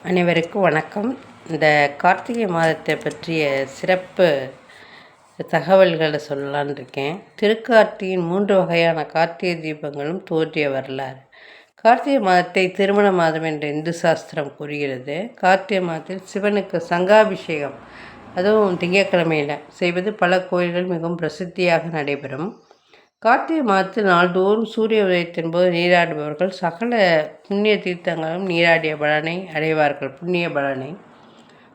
அனைவருக்கும் வணக்கம். இந்த கார்த்திகை மாதத்தை பற்றிய சிறப்பு தகவல்களை சொல்லலான் இருக்கேன். திருக்கார்த்தியின் மூன்று வகையான கார்த்திகை தீபங்களும் தோன்றிய வரலாறு. கார்த்திகை மாதத்தை திருமண மாதம் என்ற இந்து சாஸ்திரம் கூறுகிறது. கார்த்திகை மாதத்தில் சிவனுக்கு சங்காபிஷேகம் அதுவும் திங்கட்கிழமையில் செய்வது பல கோயில்கள் மிகவும் பிரசித்தியாக நடைபெறும். கார்த்திகை மாதத்தில் நாள்தோறும் சூரிய உதயத்தின் போது நீராடுபவர்கள் சகல புண்ணிய தீர்த்தங்களும் நீராடிய பலனை அடைவார்கள். புண்ணிய பலனை.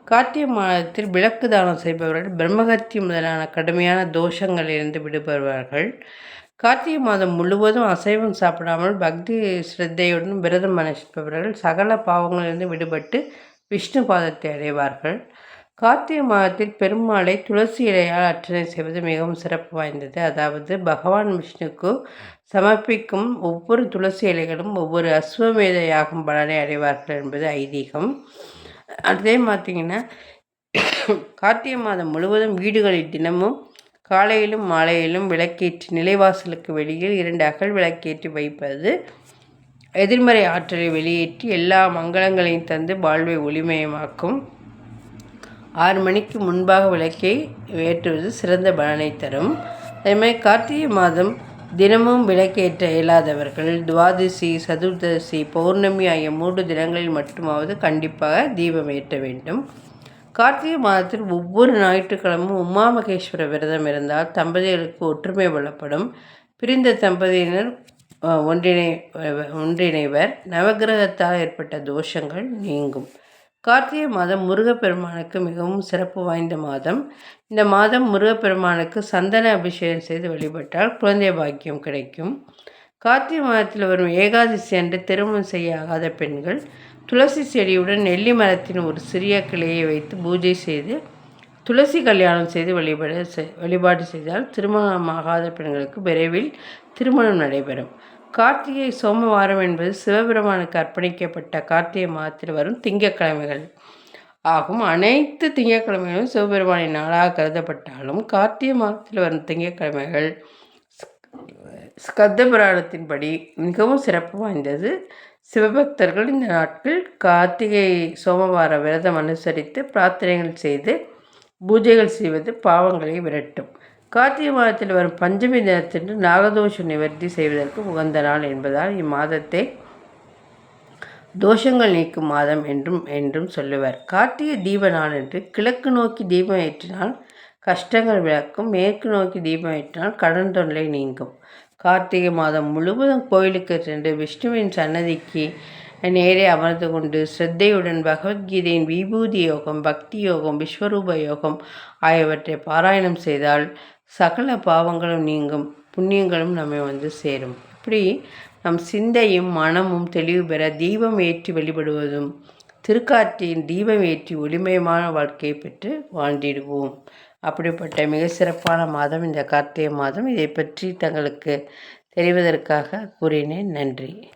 கார்த்திகை மாதத்தில் விளக்கு தானம் செய்பவர்கள் பிரம்மகத்தி முதலான கடுமையான தோஷங்களிலிருந்து விடுபடுவார்கள். கார்த்திகை மாதம் முழுவதும் அசைவம் சாப்பிடாமல் பக்தி ஸ்ரத்தையுடன் விரதம் அனுஷ்டிப்பவர்கள் சகல பாவங்களிலிருந்து விடுபட்டு விஷ்ணு பாதத்தை அடைவார்கள். கார்த்திகை மாதத்தில் பெருமாளை துளசி இலையால் அர்ச்சனை செய்வது மிகவும் சிறப்பு வாய்ந்தது. அதாவது பகவான் விஷ்ணுக்கு சமர்ப்பிக்கும் ஒவ்வொரு துளசி இலைகளும் ஒவ்வொரு அஸ்வமேத யாகம் பலனை அடைவார்கள் என்பது ஐதீகம். அதே பார்த்திங்கன்னா கார்த்திகை மாதம் முழுவதும் வீடுகளில் தினமும் காலையிலும் மாலையிலும் விளக்கேற்றி நிலைவாசலுக்கு வெளியில் இரண்டு அகல் விளக்கேற்றி வைப்பது எதிர்மறை ஆற்றலை வெளியேற்றி எல்லா மங்களங்களையும் தந்து வாழ்வை ஒளிமயமாக்கும். ஆறு மணிக்கு முன்பாக விளக்கை ஏற்றுவது சிறந்த பலனை தரும். அதேமாதிரி கார்த்திகை மாதம் தினமும் விளக்கேற்ற இயலாதவர்கள் துவாதசி சதுர்தசி பௌர்ணமி ஆகிய மூன்று தினங்களில் மட்டுமாவது கண்டிப்பாக தீபம் ஏற்ற வேண்டும். கார்த்திகை மாதத்தில் ஒவ்வொரு ஞாயிற்றுக்கிழமும் உமா மகேஸ்வர விரதம் இருந்தால் தம்பதிகளுக்கு ஒற்றுமை வளப்படும். பிரிந்த தம்பதியினர் ஒன்றிணை ஒன்றிணைவர். நவகிரகத்தால் ஏற்பட்ட தோஷங்கள் நீங்கும். கார்த்திகை மாதம் முருகப்பெருமானுக்கு மிகவும் சிறப்பு வாய்ந்த மாதம். இந்த மாதம் முருகப்பெருமானுக்கு சந்தன அபிஷேகம் செய்து வழிபட்டால் குழந்தை பாக்கியம் கிடைக்கும். கார்த்திகை மாதத்தில் வரும் ஏகாதசி அன்று திருமணம் செய்ய ஆகாத பெண்கள் துளசி செடியுடன் நெல்லி மரத்தின் ஒரு சிறிய கிளையை வைத்து பூஜை செய்து துளசி கல்யாணம் செய்து வழிபட வழிபாடு செய்தால் திருமணமாகாத பெண்களுக்கு விரைவில் திருமணம் நடைபெறும். கார்த்திகை சோமவாரம் என்பது சிவபெருமானுக்கு அர்ப்பணிக்கப்பட்ட கார்த்திகை மாதத்தில் வரும் திங்கக்கிழமைகள் ஆகும். அனைத்து திங்கக்கிழமைகளும் சிவபெருமானின் நாளாக கருதப்பட்டாலும் கார்த்திகை மாதத்தில் வரும் திங்கக்கிழமைகள் ஸ்கந்த புராணத்தின்படி மிகவும் சிறப்பு வாய்ந்தது. சிவபக்தர்கள் இந்த நாட்கள் கார்த்திகை சோமவார விரதம் அனுசரித்து பிரார்த்தனைகள் செய்து பூஜைகள் செய்வது பாவங்களை விரட்டும். கார்த்திகை மாதத்தில் வரும் பஞ்சமி தினத்தன்று நாகதோஷ நிவர்த்தி செய்வதற்கு உகந்த நாள் என்பதால் இம்மாதத்தை தோஷங்கள் நீக்கும் மாதம் என்றும் என்றும் சொல்லுவர். கார்த்திகை தீப நாள் என்று கிழக்கு நோக்கி தீபம் ஏற்றினால் கஷ்டங்கள் விளக்கும் மேற்கு நோக்கி தீபம் ஏற்றினால் கடன் தொல்லை நீங்கும். கார்த்திகை மாதம் முழுவதும் கோயிலுக்கு சென்று விஷ்ணுவின் சன்னதிக்கு நேரே அமர்ந்து கொண்டு சிரத்தையுடன் பகவத்கீதையின் விபூதி யோகம் பக்தி யோகம் விஸ்வரூப யோகம் ஆகியவற்றை பாராயணம் செய்தால் சகல பாவங்களும் நீங்கும் புண்ணியங்களும் நம்மை வந்து சேரும். இப்படி நம் சிந்தையும் மனமும் தெளிவு பெற தீபம் ஏற்றி வழிபடுவதும் திருக்காற்றியின் தீபம் ஏற்றி ஒளிமயமான வாழ்க்கையை பெற்று வாழ்ந்திடுவோம். அப்படிப்பட்ட மிக சிறப்பான மாதம் இந்த கார்த்திகை மாதம். இதை பற்றி தங்களுக்கு தெரிவதற்காக கூறினேன். நன்றி.